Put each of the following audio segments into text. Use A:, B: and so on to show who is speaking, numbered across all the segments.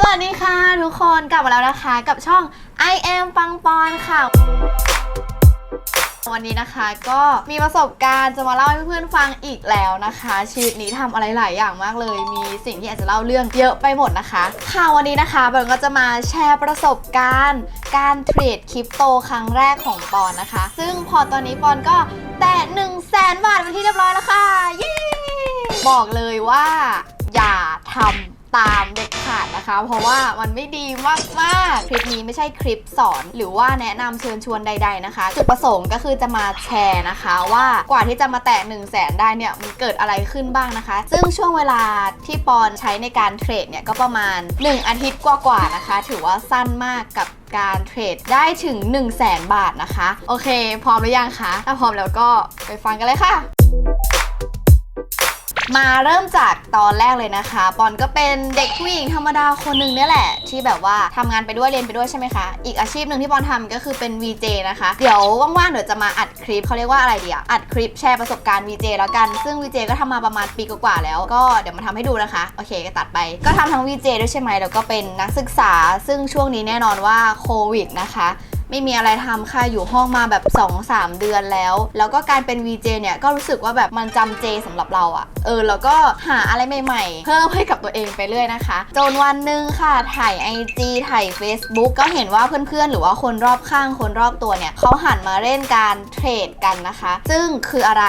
A: สวัสดีค่ะ ทุกคนกลับมาแล้วนะคะกับช่อง I am ปังปอนค่ะ วันนี้นะคะก็มีประสบการณ์จะมาเล่าให้เพื่อนๆฟังอีกแล้วนะคะ ชีวิตนี้ทำอะไรหลายอย่างมากเลย มีสิ่งที่อยากจะเล่าเรื่องเยอะไปหมดนะคะค่ะวันนี้นะคะเบิร์นก็จะมาแชร์ประสบการณ์ การเทรดคริปโตครั้งแรกของปอนนะคะ ซึ่งพอตอนนี้ปอนก็แตะ1 0 0 0 0แสนบาทเป็นที่เรียบร้อยแล้วค่ะเย้บอกเลยว่าอย่าทำ นะคะ เพราะว่ามันไม่ดีมากๆ คลิปนี้ไม่ใช่คลิปสอน หรือว่าแนะนำเชิญชวนใด ๆนะคะ จุดประสงค์ก็คือจะมาแชร์นะคะ ว่ากว่าที่จะมาแตะ1 0 0 0 0แสนได้เนี่ยมันเกิดอะไรขึ้นบ้างนะคะ ซึ่งช่วงเวลาที่ปอนใช้ในการเทรดเนี่ยก็ประมาณ 1 อาทิตย์กว่าๆนะคะ ถือว่าสั้นมากกับการเทรดได้ถึง 1 0 0 0 0แสนบาทนะคะ โอเค พร้อมหรือยังคะ ถ้าพร้อมแล้วก็ไปฟังกันเลยค่ะ มาเริ่มจากตอนแรกเลยนะคะ ปอนก็เป็นเด็กผู้หญิงธรรมดาคนหนึ่งเนี่ยแหละ ที่แบบว่าทำงานไปด้วยเรียนไปด้วยใช่ไหมคะ อีกอาชีพหนึ่งที่ปอนทำก็คือเป็น VJ นะคะ เดี๋ยวว่างๆเดี๋ยวจะมาอัดคลิปเขาเรียกว่าอะไรดีอะอัดคลิปแชร์ประสบการณ์ VJ แล้วกัน ซึ่ง VJ ก็ทำมาประมาณปีกว่าๆแล้ว ก็เดี๋ยวมาทำให้ดูนะคะ โอเคก็ตัดไป ก็ทำทั้ง VJ ด้วยใช่ไหมแล้วก็เป็นนักศึกษา ซึ่งช่วงนี้แน่นอนว่าโควิดนะคะ ไม่มีอะไรทำค่ะอยู่ห้องมาแบบ 2-3 เดือนแล้ว แล้วก็การเป็น VJ เนี่ยก็รู้สึกว่าแบบมันจำเจสำหรับเราอะเออแล้วก็หาอะไรใหม่ๆ เพิ่มให้กับตัวเองไปเรื่อยนะคะ จนวันหนึ่งค่ะถ่าย IG ถ่าย Facebook ก็เห็นว่าเพื่อนๆ หรือว่าคนรอบข้างคนรอบตัวเนี่ยเขาหันมาเล่นการเทรดกันนะคะ ซึ่งคืออะไร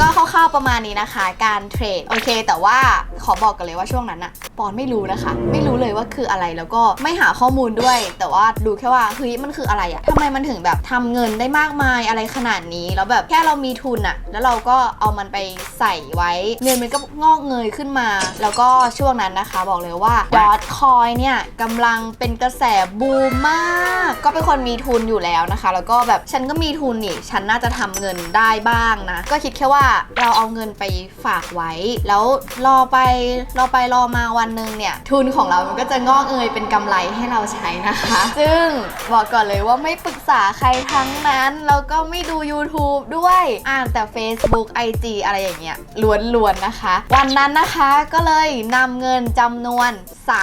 A: ก็คร่าวๆประมาณนี้นะคะ การเทรดโอเค แต่ว่าขอบอกกันเลยว่าช่วงนั้นอะปอนไม่รู้นะคะ ไม่รู้เลยว่าคืออะไรแล้วก็ไม่หาข้อมูลด้วย แต่ว่าดูแค่ว่าเฮ้ยมันคืออะไรอะทำไมมันถึงแบบทำเงินได้มากมายอะไรขนาดนี้ แล้วแบบแค่เรามีทุนอะแล้วเราก็เอามันไปใส่ไว้ เงินมันก็งอกเงยขึ้นมา แล้วก็ช่วงนั้นนะคะบอกเลยว่าดอทคอยเนี่ยกำลังเป็นกระแสบูมมาก ก็เป็นคนมีทุนอยู่แล้วนะคะ แล้วก็แบบฉันก็มีทุนนี่ฉันน่าจะทำเงินได้บ้างนะก็คิดแค่ว่าเราเอาเงินไปฝากไว้ แล้วรอไปรอไปรอมาวันหนึ่งเนี่ยทุนของเรามันก็จะงอกเงยเป็นกำไรให้เราใช้นะคะ ซึ่งบอกก่อนเลยว่าไม่ปรึกษาใครทั้งนั้น แล้วก็ไม่ดู YouTube ด้วยอ่านแต่ Facebook IG อะไรอย่างเงี้ยล้วนๆนะคะ วันนั้นนะคะก็เลยนำเงินจำนวน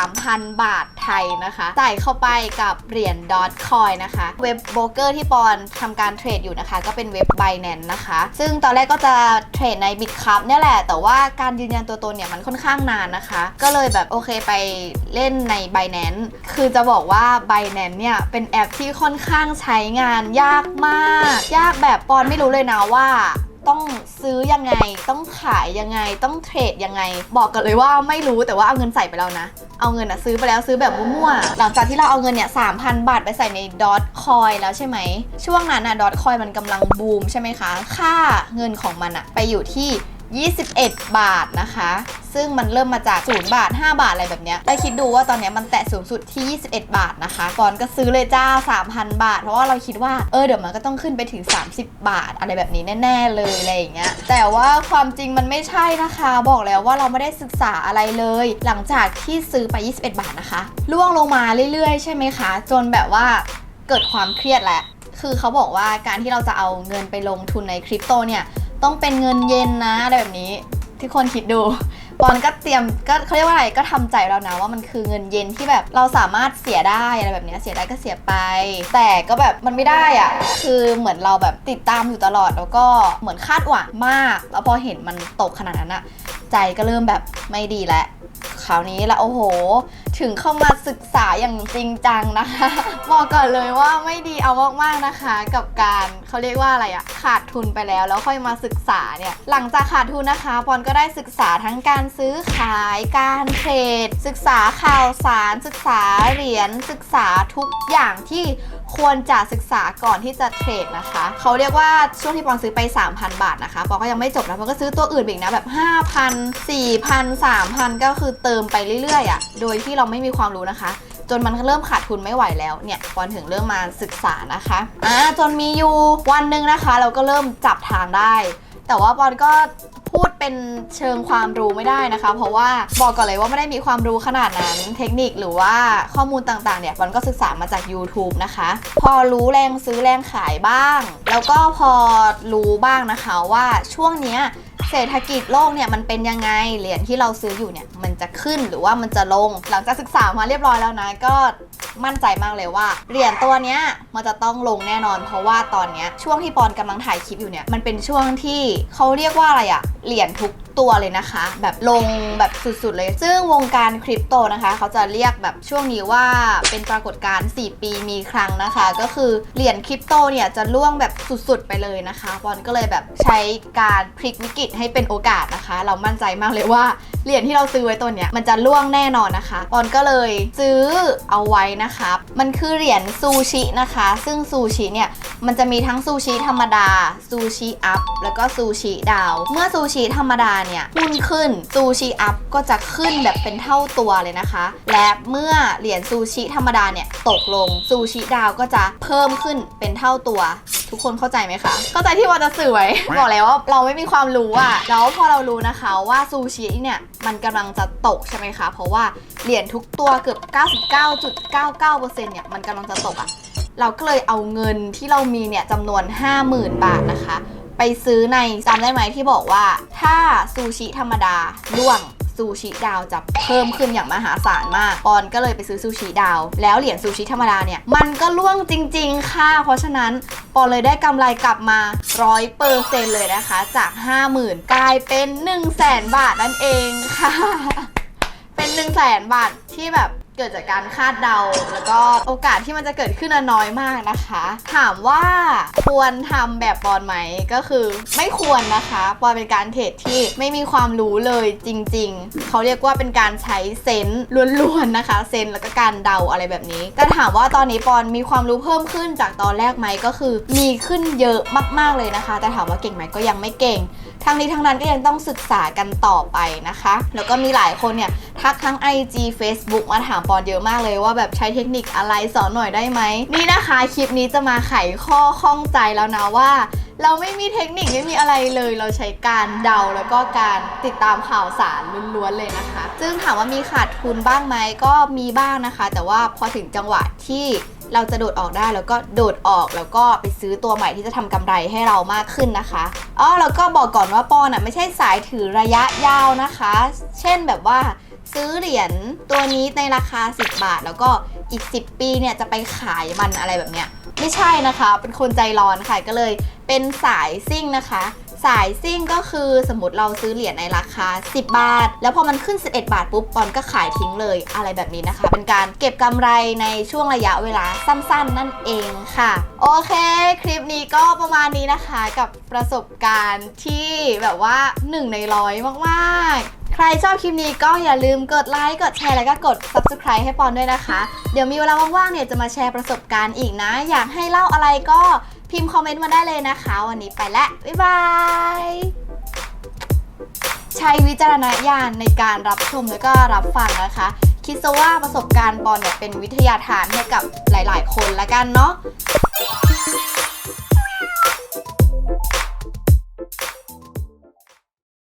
A: 3,000 บาทไทยนะคะใส่เข้าไปกับเหรียญดอทคอยนะคะ เว็บโบรกเกอร์ที่ปอนทำการเทรดอยู่นะคะ ก็เป็นเว็บ Binance นะคะ ซึ่งตอนแรกก็จะเทรดใน Bitcup เนี่ยแหละ แต่ว่าการยืนยันตัวตนเนี่ยมันค่อนข้างนานนะคะ ก็เลยแบบโอเคไปเล่นใน Binance คือจะบอกว่า Binance เนี่ยเป็นแอปที่ค่อนข้างใช้งานยากมาก ยากแบบปอนไม่รู้เลยนะว่า ต้องซื้อยังไง ต้องขายยังไง ต้องเทรดยังไง บอกกันเลยว่าไม่รู้แต่ว่าเอาเงินใส่ไปแล้วนะ เอาเงินอะซื้อไปแล้วซื้อแบบมั่วๆ หลังจากที่เราเอาเงินเนี่ยสามพันบาทไปใส่ในดอทคอยแล้วใช่ไหม ช่วงนั้นอะดอทคอยมันกำลังบูมใช่ไหมคะ ค่าเงินของมันอะไปอยู่ที่ 21 บาทนะคะ ซึ่งมันเริ่มมาจาก 0 บาท 5 บาทอะไรแบบเนี้ยแล้คิดดูว่าตอนนี้มันแตะสูงสุดที่ 21 บาทนะคะก่อนก็ซื้อเลยจ้า 3,000 บาท เพราะว่าเราคิดว่าเออเดี๋ยวมันก็ต้องขึ้นไปถึง 30 บาท อะไรแบบนี้แน่ ๆ เลยอะไรอย่างเงี้ยแต่ว่าความจริงมันไม่ใช่นะคะ บอกแล้วว่าเราไม่ได้ศึกษาอะไรเลย หลังจากที่ซื้อไป 21 บาทนะคะล่วงลงมาเรื่อยๆ ใช่ไหมคะ จนแบบว่าเกิดความเครียดแหละคือเขาบอกว่าการที่เราจะเอาเงินไปลงทุนในคริปโตเนี่ย ต้องเป็นเงินเย็นนะอะไรแบบนี้ที่คนคิดดูปอนก็เตรียมก็เขาเรียกว่าอะไรก็ทำใจแล้วนะว่ามันคือเงินเย็นที่แบบเราสามารถเสียได้อะไรแบบเนี้ยเสียได้ก็เสียไป แต่ก็แบบมันไม่ได้อะคือเหมือนเราแบบติดตามอยู่ตลอดแล้วก็เหมือนคาดหวังมาก แล้วพอเห็นมันตกขนาดนั้นอะใจก็เริ่มแบบไม่ดีแล้วคราวนี้ละโอ้โหถึงเข้ามาศึกษาอย่างจริงจังนะคะบอกก่อนเลยว่าไม่ดีเอามากๆนะคะ กับการเขาเรียกว่าอะไรอะขาดทุนไปแล้วแล้วค่อยมาศึกษาเนี่ยหลังจากขาดทุนนะคะปอนก็ได้ศึกษาทั้งการซื้อขายการเทรดศึกษาข่าวสาร ศึกษาเหรียญศึกษาทุกอย่างที่ ควรจะศึกษาก่อนที่จะเทรดนะคะ เขาเรียกว่าช่วงที่ปอนซื้อไป 3,000 บาทนะคะปอนก็ยังไม่จบนะปอนก็ซื้อตัวอื่นอีกนะแบบ 5,000 4,000 3,000 ก็คือเติมไปเรื่อยๆอะ่ะโดยที่เราไม่มีความรู้นะคะ จนมันเริ่มขาดทุนไม่ไหวแล้วเนี่ยปอนถึงเริ่มมาศึกษานะคะอ่าจนมีอยู่วันหนึ่งนะคะ เราก็เริ่มจับทางได้ แต่ว่าปอนก็พูดเป็นเชิงความรู้ไม่ได้นะคะ เพราะว่าบอกก่อนเลยว่าไม่ได้มีความรู้ขนาดนั้น เทคนิคหรือว่าข้อมูลต่างๆเนี่ยปอนก็ศึกษามาจาก YouTube นะคะ พอรู้แรงซื้อแรงขายบ้าง แล้วก็พอรู้บ้างนะคะว่าช่วงเนี้ย เศรษฐกิจโลกเนี่ยมันเป็นยังไงเหรียญที่เราซื้ออยู่เนี่ยมันจะขึ้นหรือว่ามันจะลง หลังจากศึกษามาเรียบร้อยแล้วนะก็มั่นใจมากเลยว่าเหรียญตัวเนี้ยมันจะต้องลงแน่นอน เพราะว่าตอนเนี้ยช่วงที่ปอนกำลังถ่ายคลิปอยู่เนี่ยมันเป็นช่วงที่เขาเรียกว่าอะไรอะเหรียญทุก ตัวเลยนะคะ แบบลงแบบสุดๆเลย ซึ่งวงการคริปโตนะคะ เขาจะเรียกแบบช่วงนี้ว่าเป็นปรากฏการณ์ 4 ปีมีครั้งนะคะ ก็คือเหรียญคริปโตเนี่ยจะล่วงแบบสุดๆไปเลยนะคะปอนก็เลยแบบใช้การพลิกวิกฤตให้เป็นโอกาสนะคะ เรามั่นใจมากเลยว่าเหรียญที่เราซื้อไว้ตัวเนี้ยมันจะล่วงแน่นอนนะคะปอนก็เลยซื้อเอาไว้นะคะ มันคือเหรียญซูชินะคะ ซึ่งซูชิเนี่ยมันจะมีทั้งซูชิธรรมดาซูชิอัพแล้วก็ซูชิดาว เมื่อซูชิธรรมดาเนี่ยหุ้นขึ้นซูชิอัพก็จะขึ้นแบบเป็นเท่าตัวเลยนะคะ และเมื่อเหรียญซูชิธรรมดาเนี่ยตกลงซูชิดาวก็จะเพิ่มขึ้นเป็นเท่าตัวทุกคนเข้าใจไหมคะ เข้าใจที่ว่าจะสื่อไว้บอกแล้วว่าเราไม่มีความรู้อะแล้วพอเรารู้นะคะว่าซูชิเนี่ยมันกำลังจะตกใช่ไหมคะ เพราะว่าเหรียญทุกตัวเกือบ 99.99%เนี่ยมันกำลังจะตกอะเราก็เลยเอาเงินที่เรามีเนี่ยจำนวน 50,000 บาทนะคะ ไปซื้อในจำได้ไหมที่บอกว่า ถ้าซูชิธรรมดาล่วงซูชิดาวจะเพิ่มขึ้นอย่างมหาศาลมากปอนก็เลยไปซื้อซูชิดาว แล้วเหรียญซูชิธรรมดาเนี่ย มันก็ล่วงจริง ๆ ค่ะ เพราะฉะนั้นปอนเลยได้กำไรกลับมา100%เซ็นเลยนะคะ จาก 50,000 กลายเป็น 1 0 0 0 0แบาทนั่นเองค่ะ เป็น 1 0 0 0 0แบาทที่แบบ เกิดจากการคาดเดา แล้วก็โอกาสที่มันจะเกิดขึ้นน้อยมากนะคะ ถามว่าควรทำแบบปอนไหมก็คือไม่ควรนะคะปอนเป็นการเทรดที่ไม่มีความรู้เลยจริง ๆ เขาเรียกว่าเป็นการใช้เซนส์ล้วนๆนะคะเซนส์แล้วก็การเดาอะไรแบบนี้ แต่ถามว่าตอนนี้ปอนมีความรู้เพิ่มขึ้นจากตอนแรกไหมก็คือมีขึ้นเยอะมากๆเลยนะคะ แต่ถามว่าเก่งไหมก็ยังไม่เก่ง ทั้งนี้ทั้งนั้นก็ยังต้องศึกษากันต่อไปนะคะ แล้วก็มีหลายคนเนี่ยทักทั้ง IG Facebook มาถามปอนเยอะมากเลยว่าแบบใช้เทคนิคอะไรสอนหน่อยได้ไหมนี่นะคะคลิปนี้จะมาไขข้อข้องใจแล้วนะว่า เราไม่มีเทคนิคไม่มีอะไรเลย เราใช้การเดาแล้วก็การติดตามข่าวสารล้วนๆเลยนะคะ ซึ่งถามว่ามีขาดทุนบ้างไหมก็มีบ้างนะคะ แต่ว่าพอถึงจังหวะที่ เราจะโดดออกได้แล้วก็โดดออกแล้วก็ไปซื้อตัวใหม่ที่จะทำกำไรให้เรามากขึ้นนะคะอ๋อแล้วก็บอกก่อนว่าปอนอะไม่ใช่สายถือระยะยาวนะคะ เช่นแบบว่าซื้อเหรียญตัวนี้ในราคา 10 บาท แล้วก็อีก 10 ปีเนี่ยจะไปขายมันอะไรแบบเนี้ยไม่ใช่นะคะ เป็นคนใจร้อนค่ะก็เลยเป็นสายซิ่งนะคะ สายซิ่งก็คือสมมติเราซื้อเหรียญในราคา 10 บาท แล้วพอมันขึ้น 11 บาทปุ๊บปอนก็ขายทิ้งเลยอะไรแบบนี้นะคะ เป็นการเก็บกำไรในช่วงระยะเวลาสั้นๆ นั่นเองค่ะ โอเคคลิปนี้ก็ประมาณนี้นะคะกับประสบการณ์ที่แบบว่า 1 ในร้อยมากๆใครชอบคลิปนี้ก็อย่าลืมกดไลค์ กดแชร์ แล้วก็กด subscribe ให้ปอนด้วยนะคะ เดี๋ยวมีเวลาว่างๆเนี่ยจะมาแชร์ประสบการณ์อีกนะ อยากให้เล่าอะไรก็ พิมพ์คอมเมนต์มาได้เลยนะคะ วันนี้ไปแล้ว บ๊ายบาย ใช้วิจารณญาณในการรับชมแล้วก็รับฟังนะคะ คิดซะว่าประสบการณ์ปอนเนี่ยเป็นวิทยาทานให้กับหลาย ๆ คนละกันเนาะ